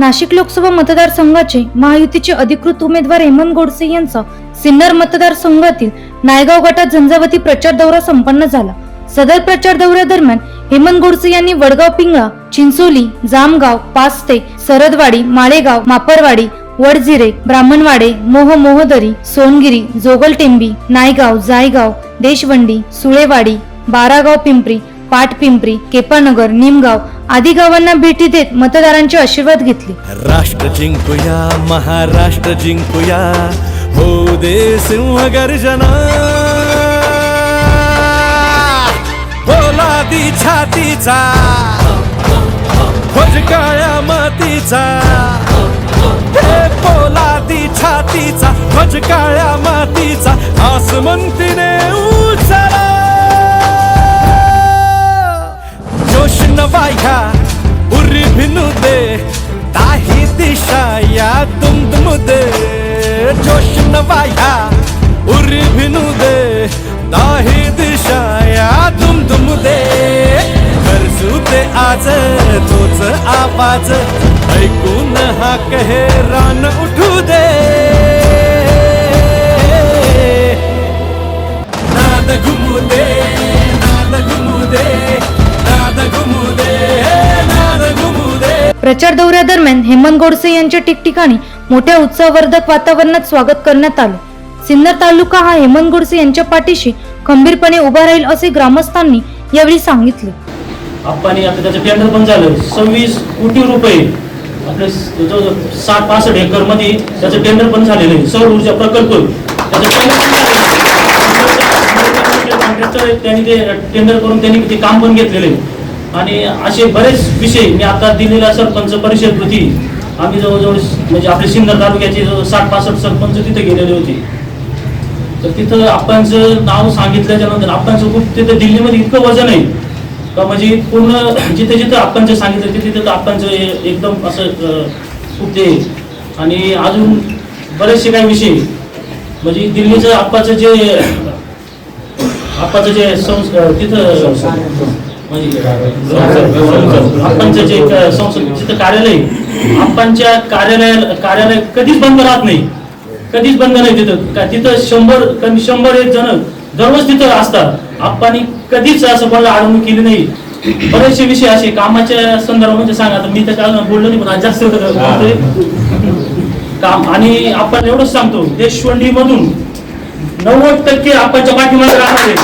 नाशिक लोकसभा मतदारसंघाचे महायुतीचे अधिकृत उमेदवार हेमंत गोडसे यांचा सिन्नर मतदारसंघातील नायगाव गटात झंझावती प्रचार दौरा संपन्न झाला. सदर प्रचार दौऱ्यादरम्यान हेमंत गोडसे यांनी वडगाव पिंगळा चिंचोली जामगाव पास्ते सरदवाडी माळेगाव मापरवाडी वडझिरे ब्राह्मणवाडे मोह मोहदरी सोनगिरी जोगलटेंबी नायगाव जायगाव देशवंडी सुळेवाडी बारागाव पिंपरी पाटपिंपरी केपानगर निमगाव आदी गावांना भेटी देत मतदारांचे आशीर्वाद घेतले. राष्ट्र जिंकूया महाराष्ट्र जिंकूया. हो दे सिंह गर्जना पोलादी छातीचा. ध्वज काळ्या मातीचा. हे पोलादी छातीचा ध्वज काळ्या मातीचा. आसमंतीने जोश उरी भिनू दे ताही दिशा या तुम तुम दे जोश नवाया उरी भिनू दे ताही दिशा या तुम तुम दे। गरजू ते आज तोच आवाज ऐकून हा कहे रान प्रचार दौऱ्यादरम्यान हेमंत गोडसे यांच्या ठिकठिकाणी मोठ्या उत्साहवर्धक वातावरणात स्वागत करण्यात आले. सिन्नर तालुका हा हेमंत गोडसे यांच्या पाठीशी खंबीरपणे उभा राहील असे ग्रामस्थांनी यावेळी सांगितले. आप्पानी आता त्याचं टेंडर पण झालं. सव्वीस कोटी रुपये आपले जवळजवळ साठ पासष्ट एकरमध्ये त्याचं टेंडर पण झालेलं आहे. सौर ऊर्जा प्रकल्प. त्याचं टेंडर पण झालेलं आहे. त्यांनी ते टेंडर करून त्यांनी ते काम पण घेतलेलं आहे. आणि असे बरेच विषय मी आता दिलेला सरपंच परिषद होती. आम्ही जवळजवळ म्हणजे आपले सिन्नर तालुक्याचे साठ पासष्ट सरपंच तिथे गेलेले होते. तर तिथं आपणचं नाव सांगितल्याच्या नंतर आपणचं खूप तिथं दिल्लीमध्ये इतकं वजन आहे. का म्हणजे पूर्ण जिथे जिथं आपणचं सांगितलं तिथे तिथं आपणचं हे एकदम असं खूप ते आणि अजून बरेचसे काही विषय. म्हणजे दिल्लीचं आप्पाचं जे आप्पाचं जे संस तिथं जे संसद कार्यालय आहे, आपणच्या कार्यालय कार्यालय कधीच बंद राहत नाही. कधीच बंद नाही तिथं. का तिथं शंभर कमी शंभर एक जण दररोज तिथं असतात. आप्पानी कधीच असं कोणाला अडवणूक केली नाही. बरेचसे विषय असे कामाच्या संदर्भामध्ये सांगा आता मी तर काल बोललो नाही पण आज जास्त. काम आणि आपण एवढंच सांगतो देशवंडी मधून नव्वद टक्के आपणच्या पाठीमागे राहणार आहे.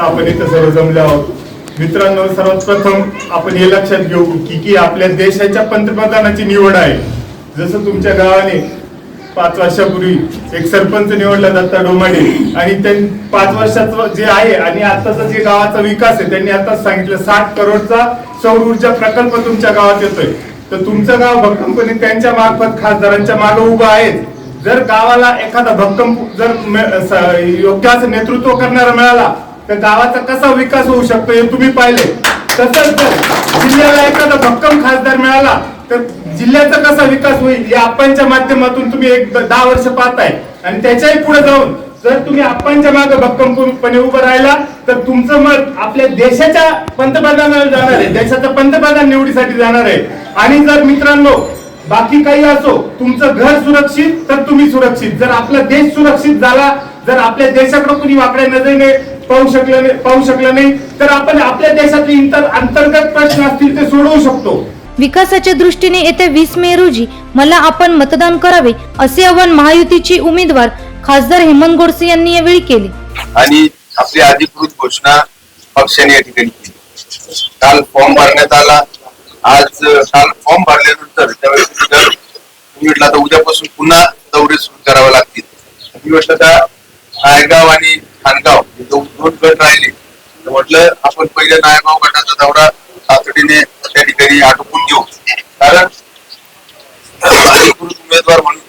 आपण इथं सर्व जमले आहोत मित्रांनो सर्वात प्रथम आपण हे लक्षात घेऊ की की आपल्या देशाच्या पंतप्रधानाची निवड आहे. जसं तुमच्या गावाने पाच वर्षापूर्वी एक सरपंच निवडला दत्ता डोमाडे. आणि त्यांनी पाच वर्षाचं जे आहे आणि आताचा जे गावाचा विकास आहे त्यांनी आता सांगितलं साठ करोडचा सौर ऊर्जा प्रकल्प तुमच्या गावात येतोय. तर तुमचं गाव भक्कमपणे त्यांच्या मार्फत खासदारांच्या मागे उभं आहे. जर गावाला एखादा भक्कम जर योग्य असं नेतृत्व करणारा मिळाला तर गावाचा कसा विकास होऊ शकतो हे तुम्ही पाहिले. तसंच जर जिल्ह्याला एखादा भक्कम खासदार मिळाला तर जिल्ह्याचा कसा विकास होईल या आपणच्या माध्यमातून तुम्ही एक दहा वर्ष पाहताय. आणि त्याच्याही पुढे जाऊन जर तुम्ही आपणच्या मागे भक्कमपणे उभं राहिला तर तुमचं मत आपल्या देशाच्या पंतप्रधानाला जाणार आहे. देशाचा पंतप्रधान निवडीसाठी जाणार आहे. आणि जर मित्रांनो बाकी काही असो तुमचं घर सुरक्षित तर तुम्ही सुरक्षित. जर आपला देश सुरक्षित झाला जर आपल्या देशाकडे कुणी वाकड्या नजरेने पाहू शकलं नाही पाहू शकलं नाही तर आपण आपल्या देशातले इंतर अंतर्गत प्रश्न असतील ते सोडवू शकतो. विकासाच्या दृष्टीने येत्या वीस मे रोजी मला आपण मतदान करावे असे आवाहन महायुतीचे उमेदवार खासदार हेमंत गोडसे यांनी यावेळी केले. आणि आपली अधिकृत घोषणा पक्षाने या ठिकाणी केली. काल फॉर्म भरण्यात आला. आज काल फॉर्म भरल्यानंतर त्यावेळेस म्हटलं आता उद्यापासून पुन्हा दौरे सुरू करावे लागतील. मी म्हटलं का नायगाव आणि खानगाव हे दोन गट राहिले. म्हटलं आपण पहिले नायगाव गटाचा दौरा तातडीने त्या ठिकाणी आटोपून घेऊ. कारण अधिकृत उमेदवार म्हणून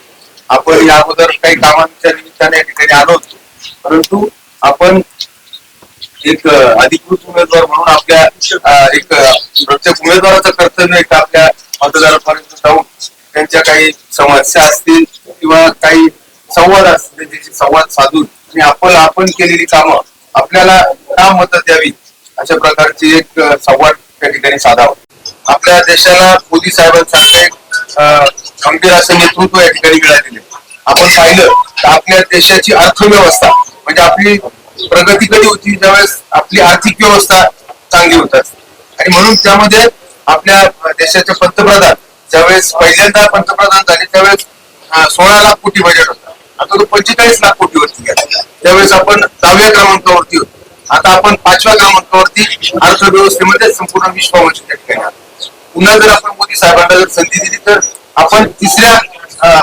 आपण या अगोदर काही कामांच्या निमित्ताने या ठिकाणी आलो होतो. परंतु आपण एक अधिकृत उमेदवार म्हणून आपल्या एक प्रत्येक उमेदवाराचं कर्तव्य एक आपल्या मतदारापर्यंत जाऊन त्यांच्या काही समस्या असतील किंवा काही संवाद असतील त्यांच्याशी संवाद साधून आणि आपण आपण केलेली कामं आपल्याला का मतं द्यावी अशा प्रकारची एक संवाद त्या ठिकाणी साधावा आपल्या देशाला मोदी साहेबांसारखे गंभीर असं नेतृत्व या ठिकाणी मिळालेले आपण पाहिलं तर आपल्या देशाची अर्थव्यवस्था म्हणजे आपली प्रगती कधी होती ज्यावेळेस आपली आर्थिक व्यवस्था चांगली होत आणि म्हणून त्यामध्ये आपल्या देशाचे पंतप्रधान ज्यावेळेस पहिल्यांदा पंतप्रधान झाले त्यावेळेस सोळा लाख कोटी बजेट होतं. आता तो पंचेचाळीस लाख कोटीवरती गेला. त्यावेळेस आपण दहाव्या क्रमांकावरती होतो. आता आपण पाचव्या क्रमांकावरती अर्थव्यवस्थेमध्ये संपूर्ण विश्वामध्ये त्या ठिकाणी पुन्हा जर आपण मोदी साहेबांना जर संधी दिली तर आपण तिसऱ्या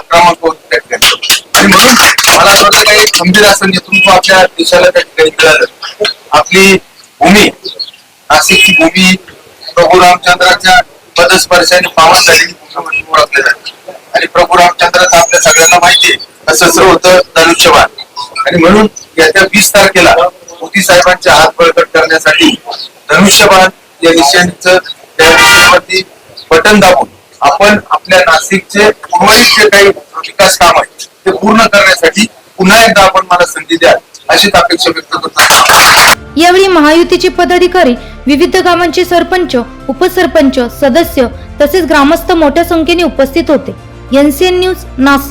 क्रमांकावरती त्या ठिकाणी आणि म्हणून मला असं वाटतं काही खंबीर असं नेतृत्व आपल्या देशाला त्या ठिकाणी मिळालं. आपली भूमी नाशिकची भूमी प्रभू रामचंद्राच्या पदस्पर्शाने पावन झालेली भूमी म्हणून ओळखली जाते. आणि प्रभू रामचंद्राचं आपल्या सगळ्यांना माहिती आहे कसं होतं धनुष्यबाण. आणि म्हणून याच्या वीस तारखेला मोदी साहेबांचे हात बळकट करण्यासाठी धनुष्यबाण या निशाणीचं त्या बटन दाबून आपण आपल्या नाशिकचे उर्वरित जे काही विकास काम आहे ते पूर्ण करण्यासाठी पुन्हा एकदा आपण मला संधी द्या अशीच अपेक्षा व्यक्त करतो. यावेळी महायुतीचे पदाधिकारी विविध गावांचे सरपंच उपसरपंच सदस्य तसेच ग्रामस्थ मोठ्या संख्येने उपस्थित होते. N news Nashik.